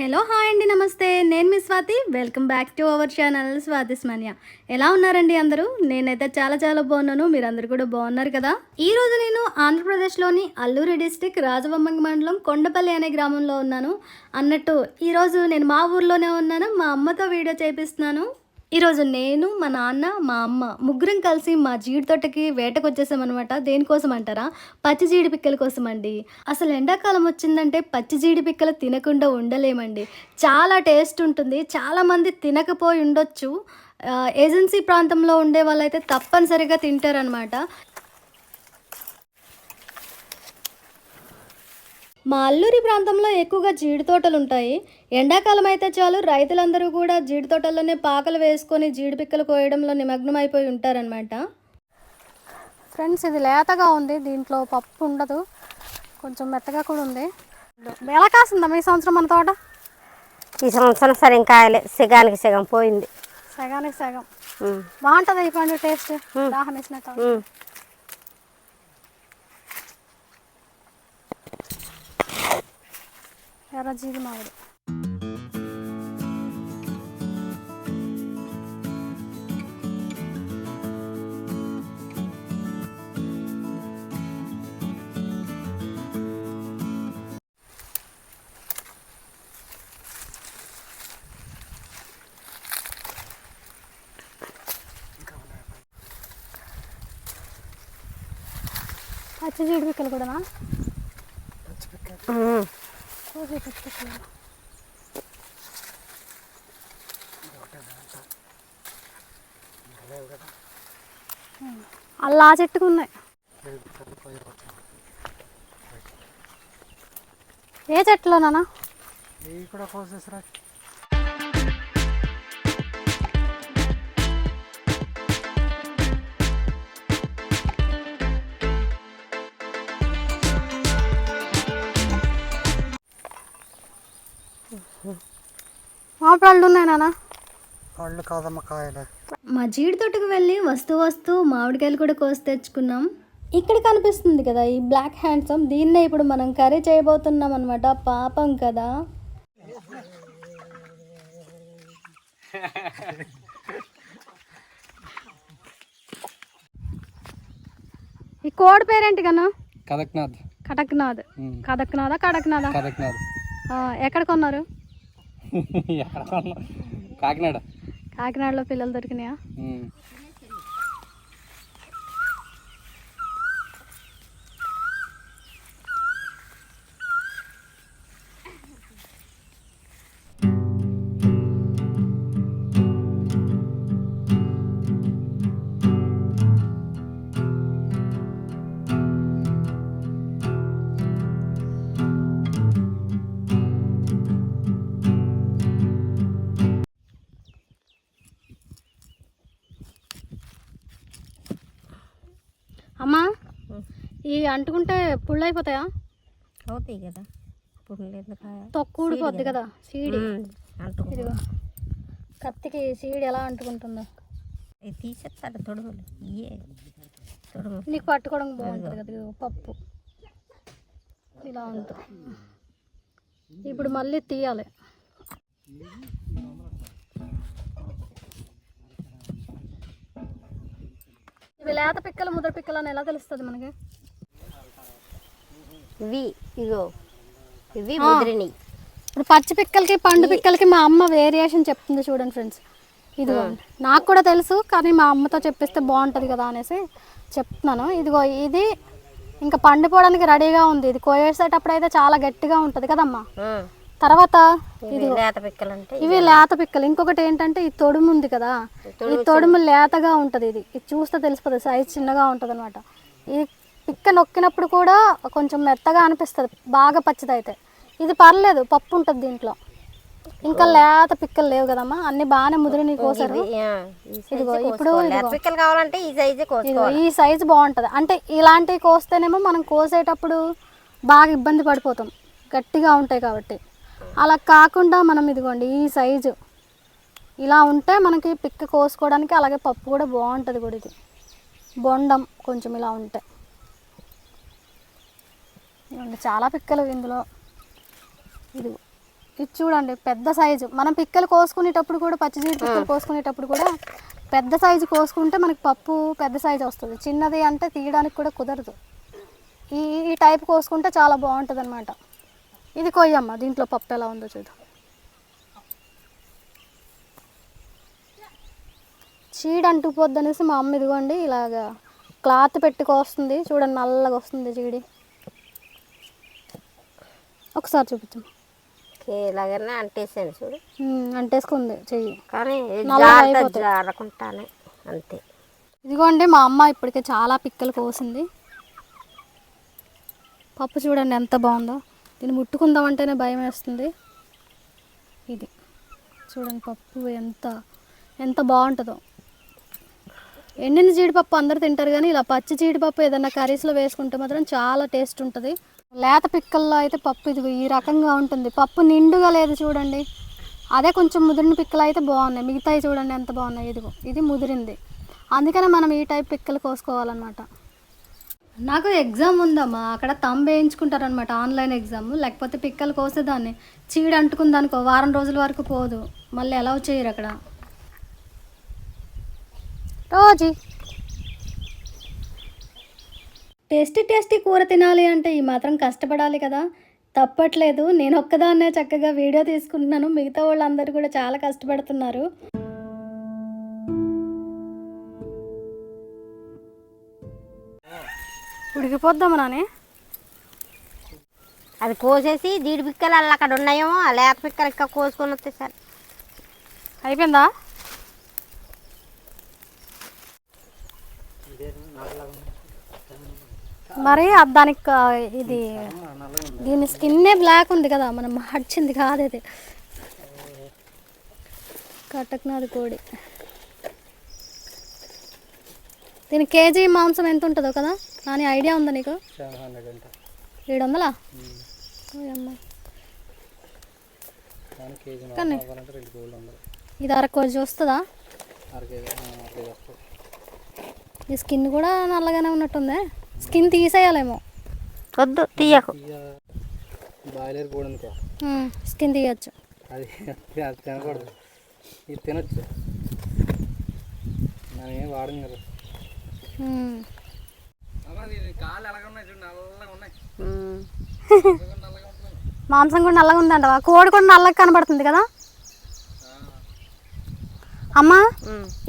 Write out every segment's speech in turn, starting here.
Hello hi అండి నమస్తే. నేను మీ Swathi. Welcome back to our channel Swathismanya ఎలా ఉన్నారండి అందరూ? నేనైతే చాలా చాలా బాగున్నాను. మీరందరూ కూడా బాగున్నారు కదా? ఈ రోజు నేను ఆంధ్రప్రదేశ్లోని అల్లూరి డిస్టిక్ రాజవమ్మంగి మండలం కొండపల్లి అనే గ్రామంలో ఉన్నాను. అన్నట్టు ఈరోజు నేను మా ఊర్లోనే ఉన్నాను. మా అమ్మతో వీడియో చేపిస్తున్నాను. ఈరోజు నేను మా నాన్న మా అమ్మ ముగ్గురం కలిసి మా జీడి తోటకి వేటకు వచ్చేసామన్నమాట దేనికోసం అంటారా పచ్చి జీడి పిక్కల కోసం అండి అసలు ఎండాకాలం వచ్చిందంటే పచ్చి జీడి పిక్కలు తినకుండా ఉండలేమండి. చాలా టేస్ట్ ఉంటుంది. చాలామంది తినకపోయి ఉండొచ్చు. ఏజెన్సీ ప్రాంతంలో ఉండే వాళ్ళైతే తప్పనిసరిగా తింటారనమాట మా అల్లూరి ప్రాంతంలో ఎక్కువగా జీడి తోటలు ఉంటాయి ఎండాకాలం అయితే చాలు రైతులందరూ కూడా జీడి తోటల్లోనే పాకలు వేసుకొని జీడి పిక్కలు కోయడంలో నిమగ్నం అయిపోయి ఉంటారనమాట ఫ్రెండ్స్ ఇది లేతగా ఉంది. దీంట్లో పప్పు ఉండదు. కొంచెం మెత్తగా కూడా ఉంది. ఎలా కాసిందమ్మా ఈ సంవత్సరం మన తోట? ఈ సంవత్సరం సరే కాయలే. సగానికి సగం పోయింది. సగానికి సగం. బాగుంటుంది ఈ పండు టేస్ట్? దాహం వేసినట్టు ఎర్ర జీడి మామిడి పచ్చి జీడి పిక్కలు కూడానా ఉమ్. అల్లా చెట్టుకు ఉన్నాయి ఏ చెట్టులో నాన్న ఇక్కడ కూడా కోసేసరా మామిడి ఉన్నాయి నాన్న. పళ్ళు కాదమ్మ కాయలే. మా జీడి తోటకు వెళ్ళి వస్తూ వస్తూ మామిడికాయలు కూడా కోసి తెచ్చుకున్నాం. ఇక్కడ కనిపిస్తుంది కదా ఈ బ్లాక్ హ్యాండ్సమ్. దీన్నే ఇప్పుడు మనం కర్రీ చేయబోతున్నాం అనమాట పాపం కదా. ఈ కోడి పేరేంటి కన్నా? కదక్నాథ్ కటక్నాథ్. కదక్నాథా కడక్నాథా? కదక్నాథ్ ఆ, ఎక్కడ కొన్నారు? కాకినాడ. కాకినాడలో పిల్లలు దొరికినాయా? అంటుకుంటే పుళ్ళు అయిపోతాయా అవుతాయి కదా తొక్కు ఊడిపోద్ది కదా. సీడి. ఇదిగో కత్తికి సీడి ఎలా అంటుకుంటుందో. తీసేస్తారు తొడుగులు. ఇయే తొడుగు నీకు పట్టుకోవడం బాగుంటుంది కదా పప్పు. ఇలా ఉంటుంది ఇప్పుడు మళ్ళీ తీయాలి. ఇవి లేత పిక్కలు ముద్ర పిక్కలు అని ఎలా తెలుస్తుంది మనకి? ఇవి ఇగో. ఇవి ముదిరిని ఇప్పుడు పచ్చి పిక్కలకి పండు పిక్కలకి మా అమ్మ వేరియేషన్ చెప్తుంది చూడండి ఫ్రెండ్స్. ఇదిగో నాకు కూడా తెలుసు కానీ మా అమ్మతో చెప్పిస్తే బాగుంటుంది కదా అనేసి చెప్తున్నాను. ఇదిగో ఇది ఇంకా పండిపోవడానికి రెడీగా ఉంది. ఇది కోయేసేటప్పుడు అయితే చాలా గట్టిగా ఉంటుంది కదమ్మా. తర్వాత ఇవి లేత పిక్కలు అంటే ఇవి లేత పిక్కలు. ఇంకొకటి ఏంటంటే ఈ తొడుము ఉంది కదా. ఈ తొడుము లేతగా ఉంటుంది ఇది. ఇది చూస్తే తెలిసిపోతుంది. సైజ్ చిన్నగా ఉంటుంది అనమాట ఈ పిక్క నొక్కినప్పుడు కూడా కొంచెం మెత్తగా అనిపిస్తుంది బాగా పచ్చిది అయితే ఇది పర్లేదు పప్పు ఉంటుంది దీంట్లో. ఇంకా లేత పిక్కలు లేవు కదమ్మా అన్ని బాగానే ముదిరి నీ కోసారు. ఇదిగో, ఇప్పుడు. పిక్కలు కావాలంటే ఈ సైజే ఈ సైజు బాగుంటుంది. అంటే ఇలాంటివి కోస్తేనేమో మనం కోసేటప్పుడు బాగా ఇబ్బంది పడిపోతాం. గట్టిగా ఉంటాయి కాబట్టి. అలా కాకుండా మనం ఇదిగోండి ఈ సైజు ఇలా ఉంటే మనకి పిక్క కోసుకోవడానికి అలాగే పప్పు కూడా బాగుంటుంది కూడా ఇది. బొండం కొంచెం ఇలా ఉంటే. ఇదిగోండి చాలా పిక్కలు ఇందులో. ఇది ఇది చూడండి పెద్ద సైజు. మనం పిక్కలు కోసుకునేటప్పుడు కూడా పచ్చి జీడి పిక్కలు కోసుకునేటప్పుడు కూడా పెద్ద సైజు కోసుకుంటే మనకి పప్పు పెద్ద సైజు వస్తుంది. చిన్నది అంటే తీయడానికి కూడా కుదరదు. ఈ ఈ టైప్ కోసుకుంటే చాలా బాగుంటుంది అనమాట ఇది కొయ్యమ్మ దీంట్లో పప్పు ఎలా ఉందో చూడు. చీడ అంటుకుపోద్ది అనేసి మా అమ్మ ఇదిగోండి ఇలాగా క్లాత్ పెట్టి కోస్తుంది. చూడండి నల్లగా వస్తుంది చీడి. ఒకసారి చూపించు ఇలాగనే అంటేసాను చూడు. అంటేసుకుంది చెయ్యి. కానీ. జారకుంటానే అంతే. ఇదిగోండి మా అమ్మ ఇప్పటికే చాలా పిక్కలు కోసింది. పప్పు చూడండి ఎంత బాగుందో. దీన్ని ముట్టుకుందామంటేనే భయం వేస్తుంది. ఇది చూడండి పప్పు ఎంత ఎంత బాగుంటుందో. ఎండిన జీడిపప్పు అందరు తింటారు కానీ ఇలా పచ్చి జీడిపప్పు ఏదైనా కర్రీస్లో వేసుకుంటే మాత్రం చాలా టేస్ట్ ఉంటుంది. లేత పిక్కల్లో అయితే పప్పు ఇది ఈ రకంగా ఉంటుంది. పప్పు నిండుగా లేదు చూడండి. అదే కొంచెం ముదిరిన పిక్కలు అయితే బాగున్నాయి. మిగతాయి చూడండి ఎంత బాగున్నాయి. ఇదిగో ఇది ముదిరింది. అందుకనే మనం ఈ టైప్ పిక్కలు కోసుకోవాలన్నమాట. నాకు ఎగ్జామ్ ఉందమ్మా. అక్కడ తమ్ వేయించుకుంటారనమాట ఆన్లైన్ ఎగ్జామ్. లేకపోతే పిక్కలు కోసేదాన్ని. చీడ అంటుకుందనుకో వారం రోజుల వరకు పోదు. మళ్ళీ ఎలా చేయరు అక్కడ. రోజీ. టేస్టీ టేస్టీ కూర తినాలి అంటే ఈ మాత్రం కష్టపడాలి కదా. తప్పట్లేదు. నేను ఒక్కదాన్నే చక్కగా వీడియో తీసుకుంటున్నాను. మిగతా వాళ్ళందరూ కూడా చాలా కష్టపడుతున్నారు. ఉడికిపోద్దామా నానే? అది కోసేసి జీడి పిక్కలు అలా అక్కడ ఉన్నాయేమో ఆ లేత పిక్కలు ఇంకా కోసుకొని వస్తే సరే అయిపోయిందా మరి అది దానికి ఇది దీని స్కిన్నే బ్లాక్ ఉంది కదా మనం మార్చింది కాదు ఇది. కటక్నాథ్ కోడి. దీని కేజీ మాంసం ఎంత ఉంటుందో కదా? నాని ఐడియా ఉందా నీకు? ఏడు వందలా ఇది అర కేజీ వస్తుందా? అర కేజీ ఆ, అర కేజీ వస్తుంది. ఈ స్కిన్ కూడా నల్లగానే ఉన్నట్టుంది. స్కిన్ తీసేయాలేమో. వద్దు తీయకు. బాయిలర్ కూడా అనుకో. స్కిన్ తీయచ్చు. అది అది తినకూడదు. ఇది తినొచ్చు. మనం ఏం కదా. మాంసం కూడా నల్లగా ఉందంట కోడి కూడా నల్లగా కనబడుతుంది కదా? అమ్మా.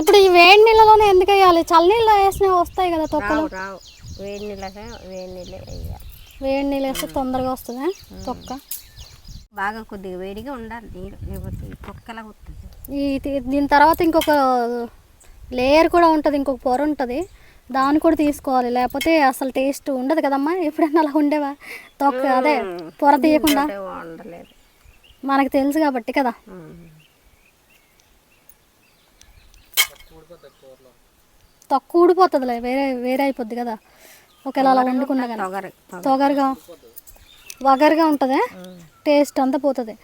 ఇప్పుడు ఈ వేడి నీళ్ళలోనే ఎందుకు వేయాలి? చల్లనీళ్ళు వేసినవి వస్తాయి కదా తొక్కలు. వేడి నీళ్ళకే వేడి నీళ్ళే వేయాలి వేడి నీళ్ళు వేస్తే తొందరగా వస్తుంది? తొక్క? బాగా కొద్దిగా వేడిగా ఉండాలి నీరు లేకపోతే ఈ పొక్కలా వస్తుంది ఈ దీని తర్వాత ఇంకొక లేయర్ కూడా ఉంటుంది ఇంకొక పొర ఉంటుంది. దాన్ని కూడా తీసుకోవాలి లేకపోతే అసలు టేస్ట్ ఉండదు కదమ్మా? ఎప్పుడైనా అలా ఉండేవా? తొక్క అదే పొర తీయకుండా? మనకు తెలుసు కాబట్టి కదా. తక్కువ ఊడిపోతుందిలే వేరే వేరే అయిపోద్ది కదా. ఒకవేళ అలా వండుకున్నా కానీ. తొగరి. తొగరి. తొగరుగా వగరుగా ఉంటుంది టేస్ట్ అంతా పోతుంది.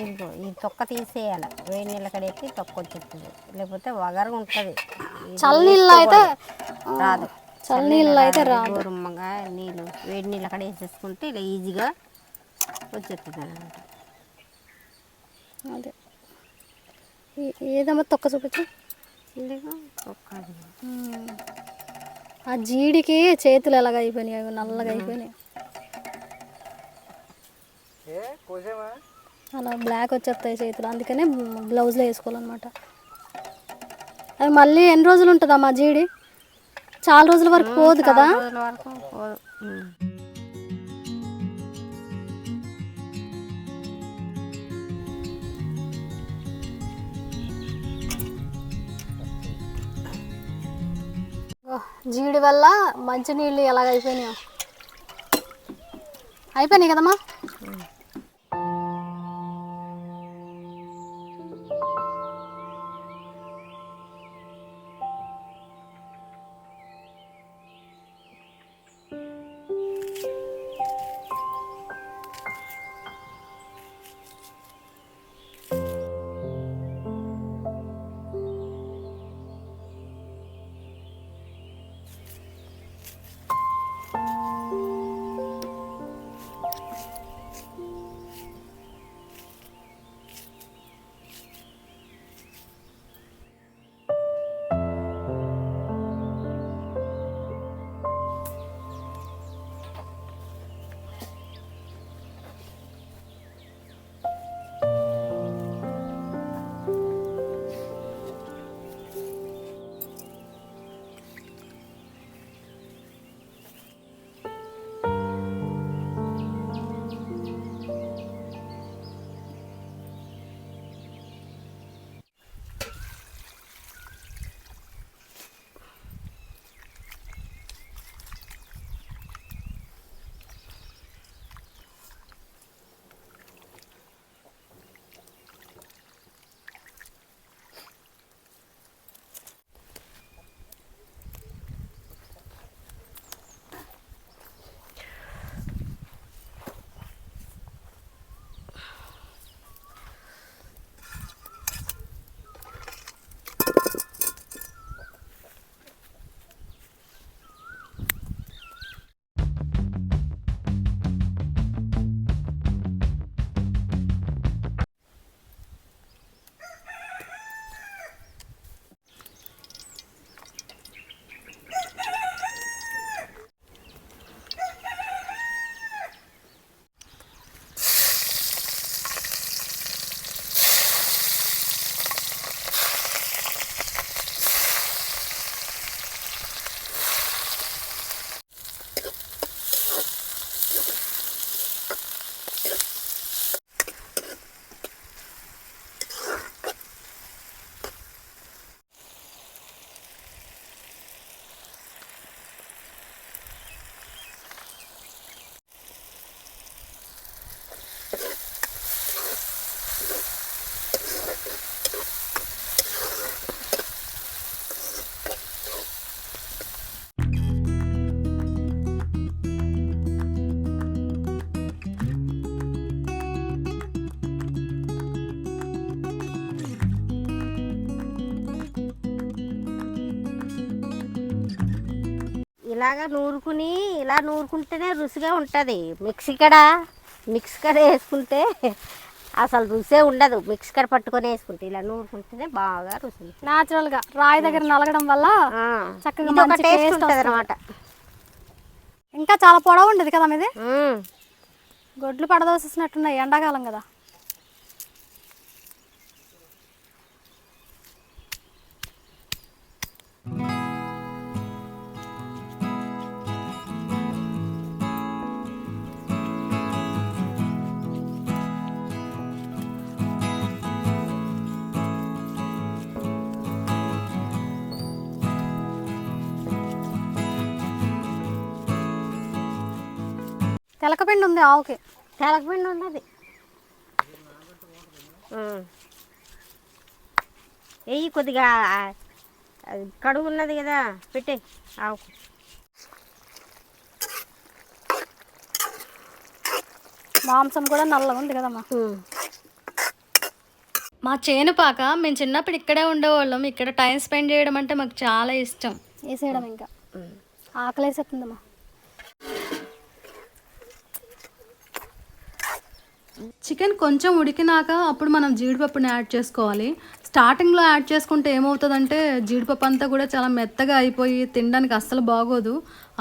ఇదిగో ఈ తొక్క తీసేయాలి. వేడి నీళ్ళ కడేసి తొక్క వచ్చేస్తుంది. లేకపోతే వగరు ఉంటుంది. చల్లనీళ్ళు అయితే రాదు. చల్లనీళ్ళు అయితే రాదు. గోరుమ్మగా నీళ్ళు వేడి నీళ్ళ కడ వేసేసుకుంటే ఇలా ఈజీగా వచ్చేస్తుంది అనమాట అదే. ఏదమ్మా తొక్క చూపించు. ఇదిగో తొక్క. ఆ జీడికి చేతులు ఎలాగ అయిపోయినాయి? అవి నల్లగా అయిపోయినాయి. ఏ కోసేమా అలా బ్లాక్ వచ్చేస్తాయి చేతులు. అందుకనే గ్లౌజ్లో వేసుకోవాలన్నమాట. అది మళ్ళీ ఎన్ని రోజులు ఉంటుందా మా జీడి? చాలా రోజుల వరకు పోదు కదా? జీడి వల్ల మంచి నీళ్ళు ఎలాగ అయిపోయినాయో అయిపోయినాయి కదమ్మా? ఇలాగ నూరుకుని ఇలా నూరుకుంటేనే రుచిగా ఉంటుంది. మిక్సీ కడ మిక్సీ కడ వేసుకుంటే అసలు రుసే ఉండదు. మిక్సీ కడ పట్టుకొని వేసుకుంటే ఇలా నూరుకుంటేనే బాగా రుచి. న్యాచురల్గా రాయి దగ్గర నలగడం వల్ల చక్కగా టేస్ట్ ఉంటుంది. అనమాట ఇంకా చాలా పొడవు ఉండదు కదా మీది? గొడ్లు పడదోసేసినట్టున్నాయి ఎండాకాలం కదా. తెలకపిండి ఉంది ఆవుకి. తెలకపిండి ఉన్నది. వెయ్యి కొద్దిగా కడుగు ఉన్నది కదా పెట్టే ఆవుకు. మాంసం కూడా నల్లగా ఉంది కదమ్మా. మా చేను పాక మేము చిన్నప్పుడు ఇక్కడే ఉండేవాళ్ళం. ఇక్కడ టైం స్పెండ్ చేయడం అంటే మాకు చాలా ఇష్టం. వేసేయడం ఇంకా. ఆకలేసేస్తుందమ్మా. చికెన్ కొంచెం ఉడికినాక అప్పుడు మనం జీడిపప్పుని యాడ్ చేసుకోవాలి. స్టార్టింగ్లో యాడ్ చేసుకుంటే ఏమవుతుందంటే జీడిపప్పు అంతా కూడా చాలా మెత్తగా అయిపోయి తినడానికి అస్సలు బాగోదు.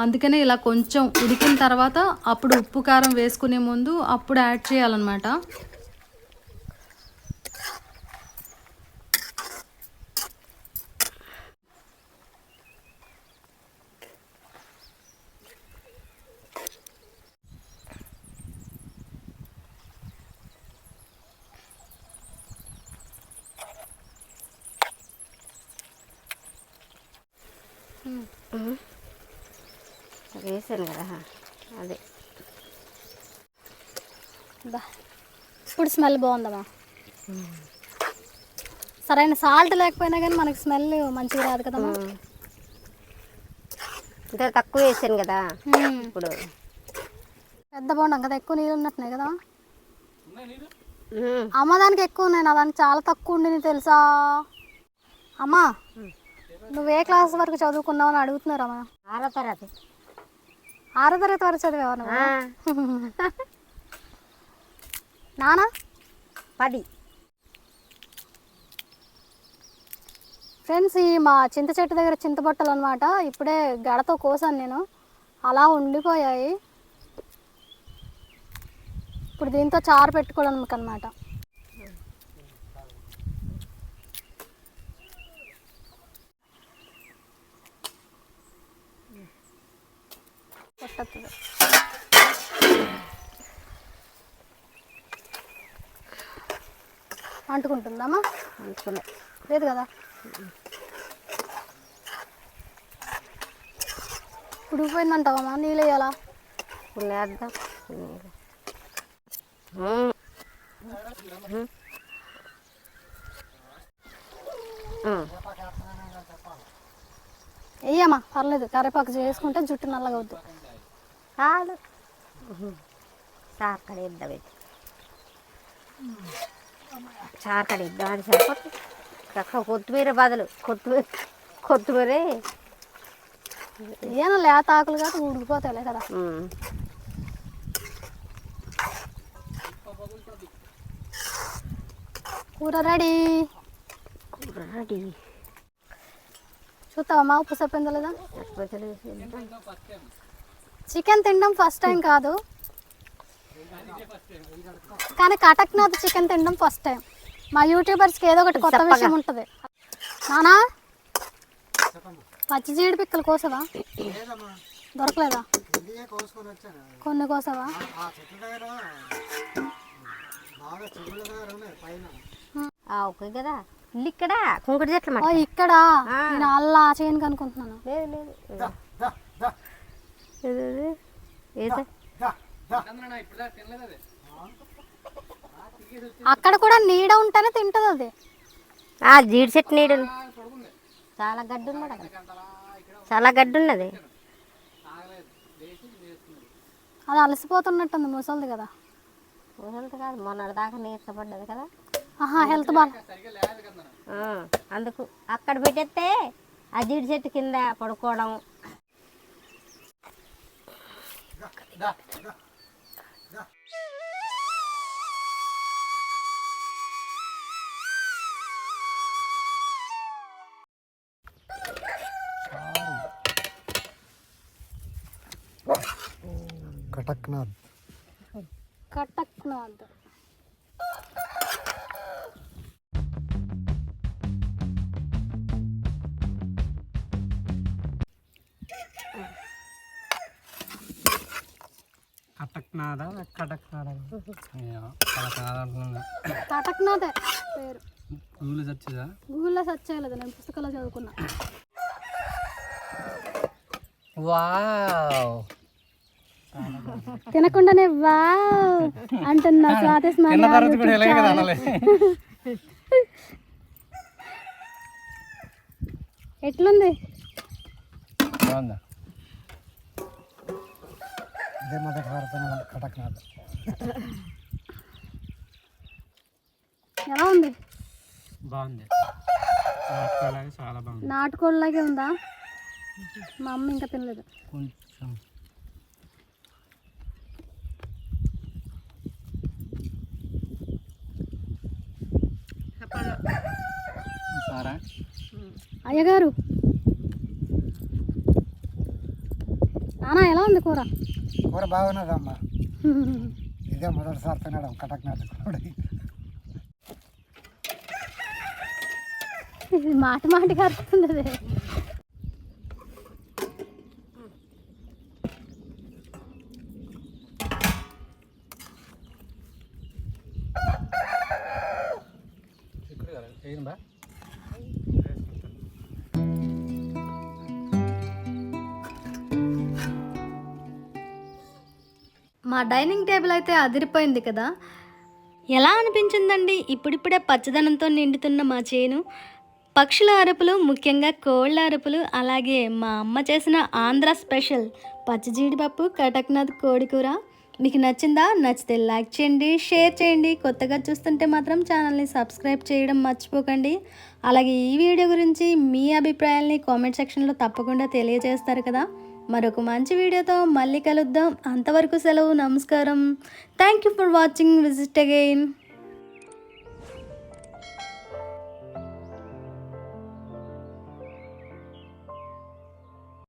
అందుకనే ఇలా కొంచెం ఉడికిన తర్వాత అప్పుడు ఉప్పు కారం వేసుకునే ముందు అప్పుడు యాడ్ చేయాలన్నమాట. వేసాను కదా అదే. బా ఇప్పుడు స్మెల్ బాగుందమ్మా సరైన సాల్ట్ లేకపోయినా కానీ మనకి స్మెల్ మంచిగా రాదు కదమ్మా ఇంకా తక్కువ వేసాను కదా. ఇప్పుడు. పెద్ద బోండం కదా ఎక్కువ నీళ్ళు ఉన్నట్టున్నాయి కదా. అమ్మ దానికి ఎక్కువ ఉన్నాయి నా దానికి చాలా తక్కువ ఉండింది తెలుసా? అమ్మా నువ్వు ఏ క్లాస్ వరకు చదువుకున్నావు అని అడుగుతున్నారు అమ్మా ఆరో తరగతి. ఆరో తరగతి వరకు చదివావు నువ్వు? ఆ, నానా? పది. ఫ్రెండ్స్ ఈ మా చింత చెట్టు దగ్గర చింతబట్టలు అనమాట ఇప్పుడే గడతో కోసాను నేను. అలా ఉండిపోయాయి. ఇప్పుడు దీంతో చారు పెట్టుకోవడానికి అనమాట అంటుకుంటుందమ్మా అనుకున్నా లేదు కదా? ఉడికిపోయిందంటావమ్మా నీళ్ళు వేయాలా? ఇప్పుడు వేద్దాం. వేయమ్మా పర్లేదు. కరివేపాకు చేసుకుంటే జుట్టు నల్లగా అవుద్ది. చాలు. చారు కడ ఇద్దాం అని సరిపోతుంది. చక్కగా కొత్తిమీర బదులు కొత్తిమీర కొత్తిమీర. ఏమో లేత ఆకులు కాదు ఉడికిపోతాయిలే కదా. కూర రెడీ. కూర రెడీ. చూస్తావమ్మా ఉప్పు సప్పిందా లేదా సరిపోతుంది వేసేద్దాం. చికెన్ తినడం ఫస్ట్ టైం కాదు. కానీ కటక్నాథ్ చికెన్ తినడం ఫస్ట్ టైం మా యూట్యూబర్స్కి ఏదో ఒకటి కొత్త. విషయం ఉంటుంది. నానా? పచ్చి జీడి పిక్కలు కోసవా? దొరకలేదా? కొన్ని కోసవా? కదా. ఇక్కడ? కుంకుడు చెట్లు ఇక్కడ. నేను అల్లా చేయను అనుకుంటున్నాను. లేదు లేదు? అక్కడ కూడా నీడ ఉంటేనే తింటుంది అది. ఆ జీడి చెట్టు నీడలు చాలా గడ్డి ఉన్నది అక్కడ. చాలా గడ్డి ఉన్నది. అది అలసిపోతున్నట్టుంది ముసలిది కదా. ఊరంతా కాదు మొన్నటి దాకా నీరసపడ్డది కదా. ఆహా హెల్త్ బాగా ఆ, అందుకు అక్కడ పెట్టేస్తే ఆ జీడి చెట్టు కింద పడుకోవడం. కటక్నాథ్. కటక్నాథ్. కటక్నాథ కటక్నాథ? కటక్నాథ అంటున్నా కటక్నాథే పేరు. గూగుల్ వచ్చేదా గూగుల్లో సెర్చ్ చేయలేదు నేను పుస్తకాల్లో చదువుకున్నా. వావ్! తినకుండానే వావ్ అంటున్నా స్వాతి తిన్న తర్వాత కూడా ఎలాగే కదా అనాలి. ఎట్లుంది? ఎలా ఉంది? బాగుంది. నాటుకోళ్ళలాగే ఉందా? మా అమ్మ ఇంకా తినలేదు. కొంచెం అయ్యగారు. నానా ఎలా ఉంది కూర? కూర బాగున్నదమ్మా. ఇదే మొదటిసారి తినడం కటక్నాథ్ మాట మాటకి అర్థం డైనింగ్ టేబుల్ అయితే అదిరిపోయింది కదా. ఎలా అనిపించిందండి? ఇప్పుడిప్పుడే పచ్చదనంతో నిండుతున్న మా చేను. పక్షుల అరుపులు ముఖ్యంగా కోళ్ళ అరుపులు అలాగే మా అమ్మ చేసిన ఆంధ్ర స్పెషల్ పచ్చి జీడిపప్పు కటక్నాథ్ కోడికూర మీకు నచ్చిందా? నచ్చితే లైక్ చేయండి షేర్ చేయండి. కొత్తగా చూస్తుంటే మాత్రం ఛానల్ని సబ్స్క్రైబ్ చేయడం మర్చిపోకండి. అలాగే ఈ వీడియో గురించి మీ అభిప్రాయాల్ని కామెంట్ సెక్షన్లో తప్పకుండా తెలియజేస్తారు కదా. మరొక మంచి వీడియోతో మళ్ళీ కలుద్దాం. అంతవరకు సెలవు నమస్కారం. Thank you for watching visit again